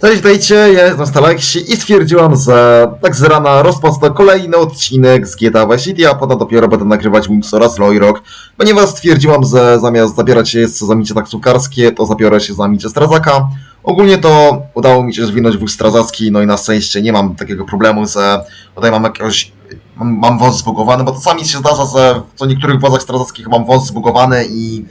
Cześć, witajcie, ja jestem Stalaksi i stwierdziłam, że tak z rana rozpocznę kolejny odcinek z GTA Vice City, a potem dopiero będę nagrywać Wings oraz Loyrok, ponieważ stwierdziłam, że zamiast zabierać się za micie taksówkarskie, to zabiorę się za micie strażaka. Ogólnie to udało mi się zwinąć wóz strażacki, no i na szczęście nie mam takiego problemu, że tutaj mam jakiegoś mam, mam wąs zbugowany, bo czasami się zdarza, że co niektórych wozach strażackich mam wąs zbugowany i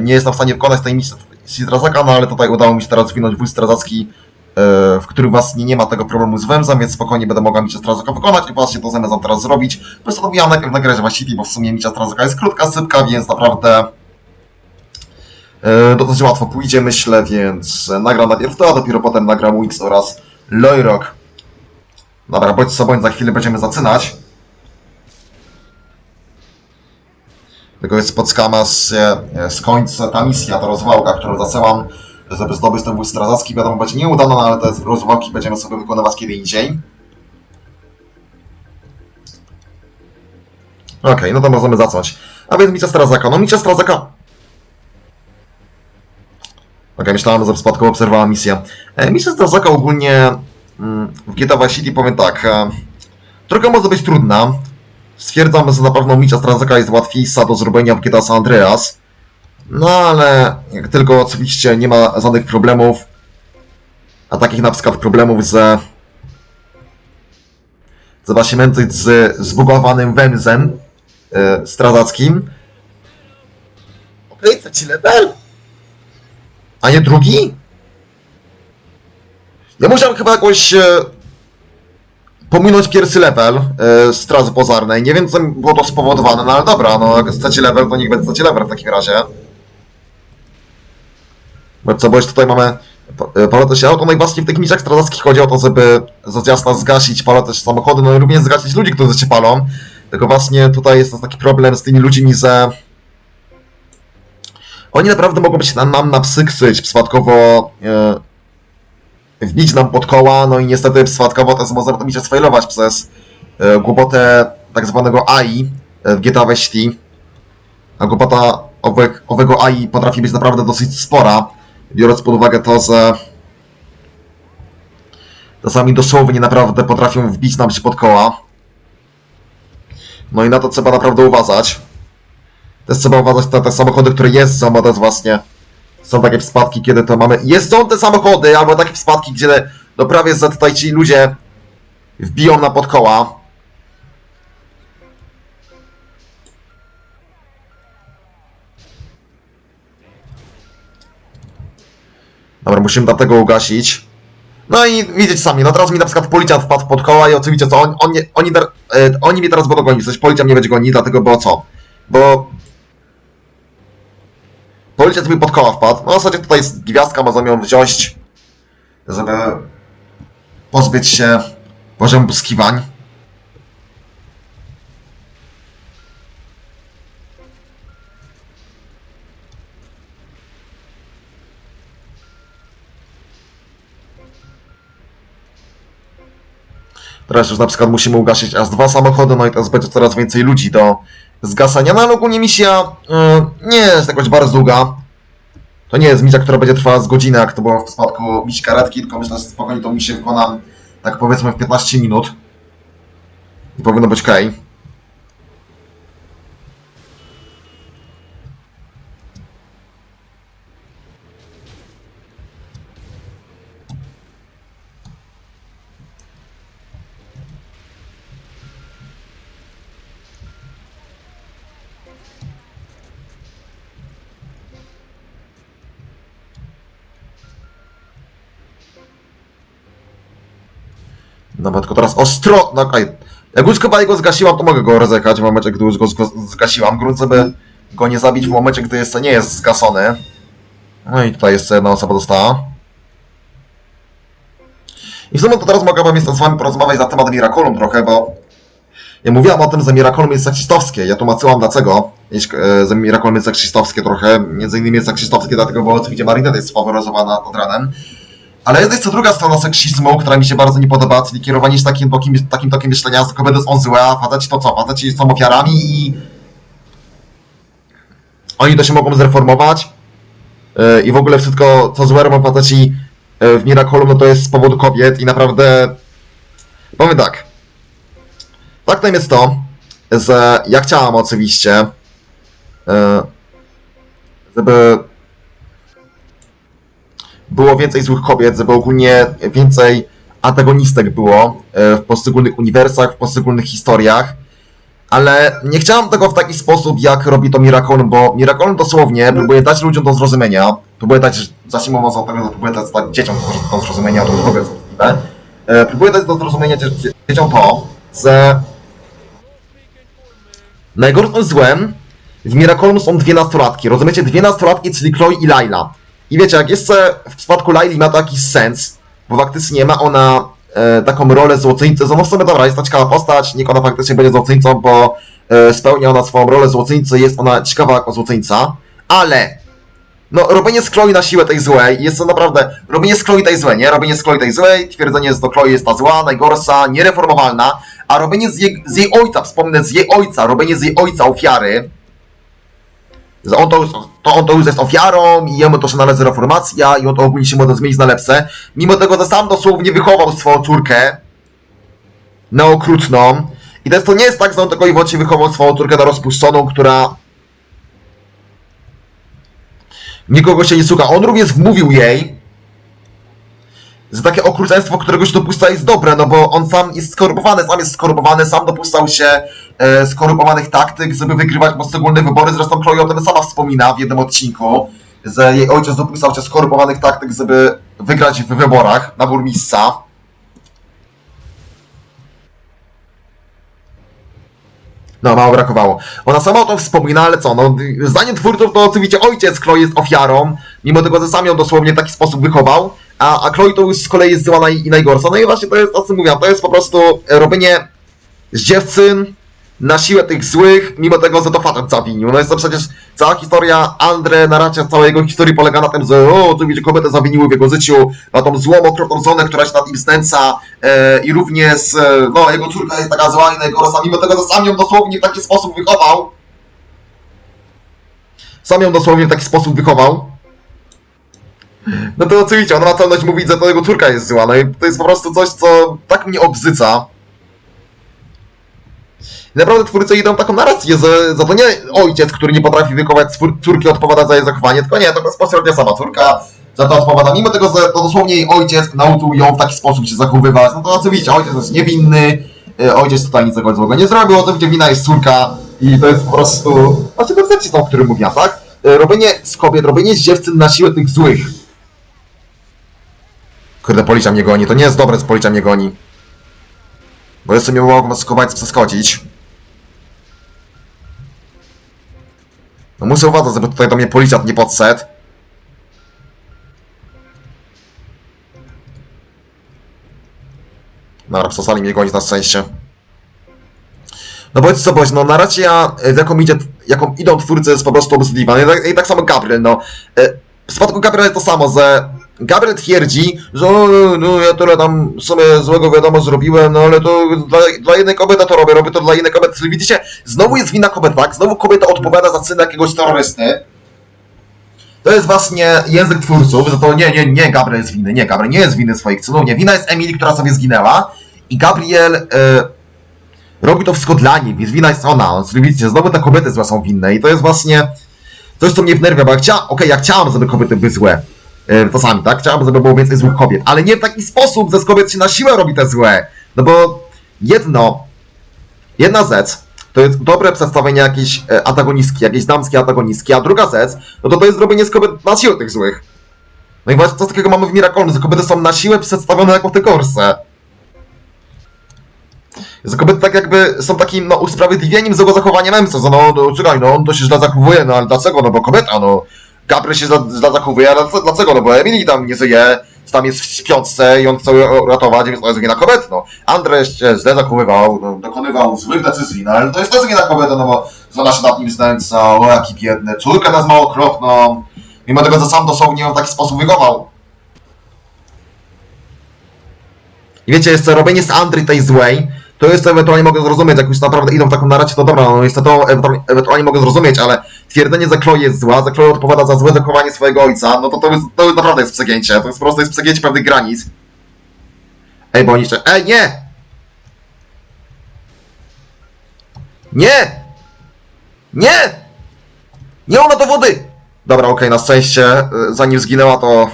nie jestem w stanie wykonać tej misji strażaka, no ale tutaj udało mi się teraz zwinąć wóz strażacki, e, w którym właśnie nie ma tego problemu z węzem, więc spokojnie będę mogła misję strażaka wykonać i właśnie to zamierzam teraz zrobić. Postanowiłam najpierw nagrać City, bo w sumie misja strażaka jest krótka, sypka, więc naprawdę e, dosyć łatwo pójdzie, myślę, więc e, nagram najpierw to, a dopiero potem nagram Wix oraz Loyrok. Dobra, bądź co bądź, za chwilę będziemy zaczynać. Tylko jest spotkana się z końca ta misja, ta rozwałka, którą zaczęłam, żeby zdobyć ten wóz strażacki. Wiadomo, będzie nieudana, no ale te rozwałki będziemy sobie wykonywać kiedy indziej. Okej, no to możemy zacząć. A więc misja strażaka. No misja strażaka... Okej, myślałem, że przypadkowo obserwowałem misję. E, misja strażaka ogólnie mm, w GTA Vice City powiem tak. E, trochę może być trudna. Stwierdzam, że na pewno misja strażaka jest łatwiejsza do zrobienia w GTA San Andreas. No ale jak tylko oczywiście nie ma żadnych problemów, a takich na przykład problemów, że trzeba się męczyć z zbugowanym węzem e, strażackim. Okej, trzeci level? A nie drugi? Ja musiałem chyba jakoś e, pominąć pierwszy level e, straży pożarnej. Nie wiem, co było to spowodowane, no ale dobra, no jak trzeci level, to niech będzie trzeci level w takim razie. Bo co, bo już tutaj mamy e, paletę się auto, no i właśnie w tych misjach strażackich chodzi o to, żeby rzecz jasna zgasić paletę samochody, no i również zgasić ludzi, którzy się palą. Tylko właśnie tutaj jest taki problem z tymi ludźmi, że oni naprawdę mogą być nam, nam na psy ksyć, przypadkowo e, wbić nam pod koła, no i niestety przypadkowo też może się sfailować przez e, głupotę tak zwanego AI e, w GTA Vice. A głupota owe, owego AI potrafi być naprawdę dosyć spora, biorąc pod uwagę to, że czasami dosłownie naprawdę potrafią wbić nam się pod koła. No i na to trzeba naprawdę uważać. Też trzeba uważać na te samochody, które jeżdżą, bo to jest właśnie są takie przypadki, kiedy to mamy. Jeżdżą te samochody, albo takie przypadki, gdzie no prawie że tutaj ci ludzie wbiją na podkoła. Dobra, musimy dlatego ugasić. No i widzicie sami, no teraz mi na przykład policjant wpadł pod koła i oczywiście co, on, on, oni, dar- e, oni mnie teraz będą gonić, coś policja mnie będzie gonić, dlatego bo co? Bo Policjant mi pod koła wpadł. No w zasadzie tutaj gwiazdka, można ją wziąć, żeby pozbyć się poziomu. Teraz już na przykład musimy ugasić aż dwa samochody, no i teraz będzie coraz więcej ludzi do zgasania. No ale ogólnie misja y, nie jest jakoś bardzo długa. To nie jest misja, która będzie trwała z godziny, jak to było w przypadku misji karetki, tylko myślę, że spokojnie tą misję wykonam tak powiedzmy w 15 minut. I powinno być ok. Dobra, tylko teraz ostro... No okej. Jak już chyba go zgasiłam, to mogę go rozjechać w momencie, gdy już go zg- zgasiłam. Grunt, żeby go nie zabić w momencie, gdy jeszcze nie jest zgasony. No i tutaj jeszcze jedna osoba dostała. I w sumie to teraz mogłabym jeszcze z wami porozmawiać na temat Miraculum trochę, bo... Ja mówiłam o tym, że Miraculum jest seksistowskie. Ja tłumaczyłam dlaczego, e, że Miraculum jest seksistowskie trochę. Między innymi jest seksistowskie dlatego, bo oczywiście Marinette jest faworyzowana pod ranem. Ale jest jeszcze druga strona seksizmu, która mi się bardzo nie podoba, czyli kierowanie się takim, takim, takim tokiem myślenia, że kobiety są złe, a faceci to co? Faceci są ofiarami i... Oni to się mogą zreformować yy, i w ogóle wszystko, co złe robią faceci, e, w Miraculum, no to jest z powodu kobiet i naprawdę powiem tak. Faktem jest to, że ja chciałam oczywiście, e, żeby było więcej złych kobiet, żeby ogólnie więcej antagonistek było e, w poszczególnych uniwersach, w poszczególnych historiach, ale nie chciałam tego w taki sposób, jak robi to Miraculum, bo Miraculum dosłownie próbuje dać ludziom do zrozumienia, próbuje dać, może od tego, próbuje dać, dać dzieciom do zrozumienia, to możliwe, e, próbuje dać do zrozumienia dzie- dzie- dzieciom to, że najgorszym złem w Miraculum są dwie nastolatki, rozumiecie? Dwie nastolatki, czyli Chloe i Laila. I wiecie, jak jeszcze w przypadku Laili ma to jakiś sens, bo faktycznie ma ona e, taką rolę złoczyńcy, no w sumie dobra, jest to ciekawa postać, niech ona faktycznie będzie złoczyńcą, bo e, spełnia ona swoją rolę złoczyńcy, jest ona ciekawa jako złoczyńca, ale no robienie z Chloe na siłę tej złej, jest to naprawdę, robienie z Chloe tej złej, nie? Robienie z Chloe tej złej, twierdzenie, że to Chloe jest ta zła, najgorsza, niereformowalna, a robienie z jej, z jej ojca, wspomnę, z jej ojca, robienie z jej ojca ofiary, on to, to on to już jest ofiarą i jemu to się należy reformacja i on to ogólnie się może zmienić na lepsze. Mimo tego, że sam dosłownie wychował swoją córkę na okrutną. I jest, to nie jest tak, że on tylko i wyłącznie wychował swoją córkę na rozpuszczoną, która nikogo się nie słucha. On również wmówił jej, że takie okrucieństwo, którego się dopuszcza jest dobre, no bo on sam jest skorumpowany, sam jest skorumpowany, sam dopuszczał się e, skorumpowanych taktyk, żeby wygrywać poszczególne wybory. Zresztą Chloe o tym sama wspomina w jednym odcinku, że jej ojciec dopuszczał się skorumpowanych taktyk, żeby wygrać w wyborach na burmistrza. No, mało brakowało. Ona sama o tym wspomina, ale co, no, zdaniem twórców to oczywiście ojciec Chloe jest ofiarą, mimo tego, że sam ją dosłownie w taki sposób wychował, a, a Chloe to już z kolei jest zła naj, i najgorsza. No i właśnie to jest, o czym mówiłam, to jest po prostu robienie z dziewczyn na siłę tych złych, mimo tego, że to facet zawinił. No jest to przecież cała historia Andre, narracja całej jego historii polega na tym, że o, oczywiście kobiety zawiniły w jego życiu, na tą złą, okropną żonę, która się nad nim znęca e, i również, e, no, jego córka jest taka zła i najgorsza, mimo tego, że sam ją dosłownie w taki sposób wychował. Sam ją dosłownie w taki sposób wychował. No to oczywiście, ona ma celność mówić, że to jego córka jest zła, no i to jest po prostu coś, co tak mnie obzyca. Naprawdę twórcy idą taką narrację, że, że to nie ojciec, który nie potrafi wychować córki, odpowiada za jej zachowanie, tylko nie, to bezpośrednio sama córka za to odpowiada. Mimo tego, że to dosłownie jej ojciec nauczył ją w taki sposób się zachowywać, no to oczywiście ojciec jest niewinny, y, ojciec tutaj nic złego nie zrobił, oczywiście wina jest córka i to jest po prostu, znaczy koncepcja, o którym mówiłem, tak? Y, Robienie z kobiet, robienie z dziewczyn na siłę tych złych. Kurde, policja mnie goni, to nie jest dobre, że policja mnie goni. Bo jeszcze mnie mogą skować, przeskoczyć. No muszę uważać, żeby tutaj do mnie policjant nie podszedł. No, przestali mnie gonić na szczęście. No bo co powiedzieć, no narracja, e, jaką, idzie, jaką idą twórcy jest po prostu obrzydliwa. No I tak, I tak samo Gabriel, no. E, W przypadku Gabriela to samo, że Gabriel twierdzi, że o, no ja tyle tam w sumie złego wiadomo zrobiłem, no ale to dla, dla jednej kobiety to robię, robię to dla innej kobiety. Widzicie, znowu jest wina kobiety, tak? Znowu kobieta odpowiada za czyn jakiegoś terrorysty. To jest właśnie język twórców, że to nie, nie, nie Gabriel jest winny, nie, Gabriel nie jest winny swoich czynów, nie, wina jest Emily, która sobie zginęła i Gabriel e, robi to wszystko dla niej, więc wina jest ona. Widzicie, znowu te kobiety złe są winne i to jest właśnie coś, co mnie wnerwia, bo ja chciałam, okej, ja chciałam, żeby kobiety były złe, czasami, tak? Chciałam, żeby było więcej złych kobiet, ale nie w taki sposób, że z kobiet się na siłę robi te złe. No bo jedno, jedna rzecz, to jest dobre przedstawienie jakiejś e, antagonistki, jakiejś damskiej antagonistki, a druga rzecz, no to to jest robienie z kobiet na siłę tych złych. No i właśnie coś takiego mamy w Miraculum, że kobiety są na siłę przedstawione jako te gorsze. Że kobiety tak jakby są takim, no, usprawiedliwieniem złego zachowania mężczyzn, no, no, czekaj, no, on to się źle zachowuje, no, ale dlaczego, no, bo kobieta, no, Gabriel się źle zachowuje, ale dlaczego- no, bo Emily tam nie żyje, tam jest w śpiączce i on chce ratować, więc to jest wina kobiet, no. Andrzej się źle zachowywał, no, dokonywał złych decyzji, no, ale to jest też wina kobiety, no, bo żona się nad nim znęca, o, jaki biedny, córkę nazwał okropną, mimo tego, że sam dosłownie w taki sposób wychował. I wiecie, jeszcze robienie z Andry tej złej, to jest ewentualnie mogę zrozumieć, jak już naprawdę idą w taką narrację, to dobra, no jest to ewentualnie, ewentualnie mogę zrozumieć, ale twierdzenie, że Chloe jest zła, że Chloe odpowiada za złe zachowanie swojego ojca, no to to, jest, to naprawdę jest przegięcie. To jest po prostu jest przegięcie pewnych granic. Ej, bo oni jeszcze... Ej, nie! Nie! Nie! Nie ona do wody! Dobra, okej, na szczęście, y, zanim zginęła, to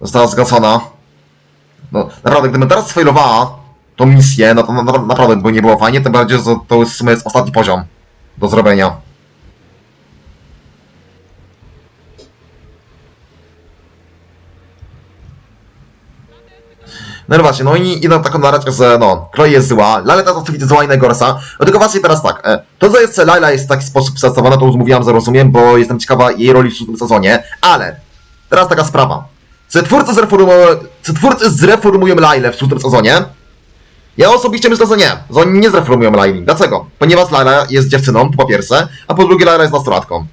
została zgaszona. No, naprawdę, gdybym teraz sfailowała tą misję, no to na, na, naprawdę by nie było fajnie, tym bardziej, że to w sumie ostatni poziom do zrobienia. No i właśnie, no i idą taką narrację, że no, Chloe jest zła, Lala ta oczywiście zła i najgorsza. Dlatego właśnie teraz tak, e, to, że jest Lala jest w taki sposób przedstawiona, to już mówiłam, że rozumiem, bo jestem ciekawa jej roli w szóstym sezonie, ale teraz taka sprawa. Czy twórcy zreformują, czy twórcy zreformują Lailę w szóstym sezonie? Ja osobiście myślę, że nie, że oni nie zreformują Laili. Dlaczego? Ponieważ Laila jest dziewczyną, to po pierwsze, a po drugie Laila jest nastolatką.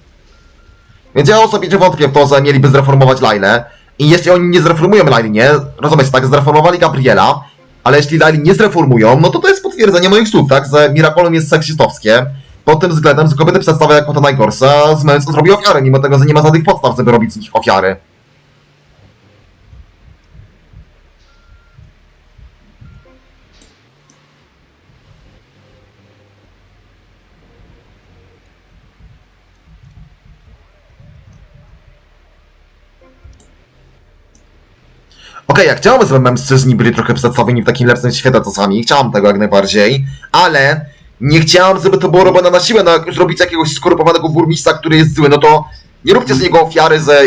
Więc ja osobiście wątpię w to, że mieliby zreformować Lailę. I jeśli oni nie zreformują Laili, nie? Rozumiecie, tak, zreformowali Gabriela, ale jeśli Laili nie zreformują, no to to jest potwierdzenie moich słów, tak, że Miraculum jest seksistowskie. Pod tym względem, że kobiety przedstawia jako to najgorsze, z mężczyzn zrobi ofiarę, mimo tego, że nie ma żadnych podstaw, żeby robić z nich ofiary. Okej, ja chciałem, żeby mężczyźni byli trochę przedstawieni w takim lepszym świetle czasami, chciałam tego jak najbardziej, ale nie chciałam, żeby to było robione na siłę, no jak robicie jakiegoś skorupowanego burmistrza, który jest zły, no to nie róbcie z niego ofiary, że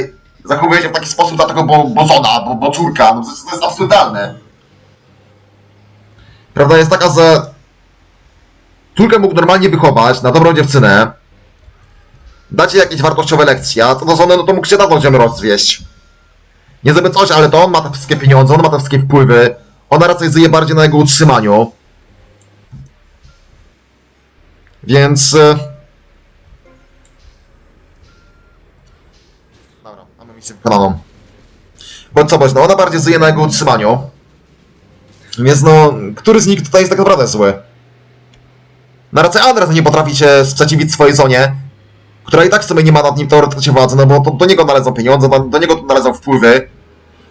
zachowuje się w taki sposób dlatego, bo, bo żona, bo, bo córka, no to jest absurdalne. Prawda jest taka, że córkę mógł normalnie wychować na dobrą dziewczynę, dać jej jakieś wartościowe lekcje, a co do żony, no to mógł się dawno ziemię rozwieść. Nie żeby coś, ale to on ma te wszystkie pieniądze, on ma te wszystkie wpływy. Ona raczej zyje bardziej na jego utrzymaniu. Więc... e, Dobra, mamy misję wykonaną. Bądź co bądź, no ona bardziej zyje na jego utrzymaniu. Więc no, który z nich tutaj jest tak naprawdę zły? Na raczej Andres nie potrafi się sprzeciwić swojej zonie, która i tak w sumie nie ma nad nim teoretycznie władzy, no bo to do niego należą pieniądze, do, do niego należą wpływy.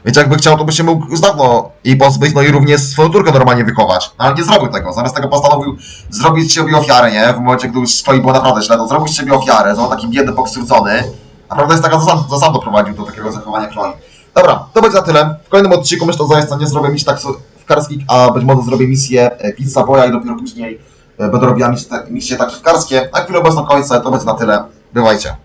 Więc jakby chciał, to by się mógł już dawno jej pozbyć, no i również swoją córkę normalnie wychować. No ale nie zrobił tego. Zamiast tego postanowił zrobić z siebie ofiarę, nie? W momencie, gdy już stoi było naprawdę źle, to zrobił z siebie ofiarę, taki biedny, pokrzywdzony. A prawda jest taka, że sam, że sam doprowadził do takiego zachowania Chloe. Dobra, to będzie na tyle. W kolejnym odcinku myślę, że zaista nie zrobię misji taksówkarskich, a być może zrobię misję e, Pizza Boya i dopiero później e, będę robiła misje, misje taksówkarskie. Na chwilę obecną kończę, to będzie na tyle. Давайте.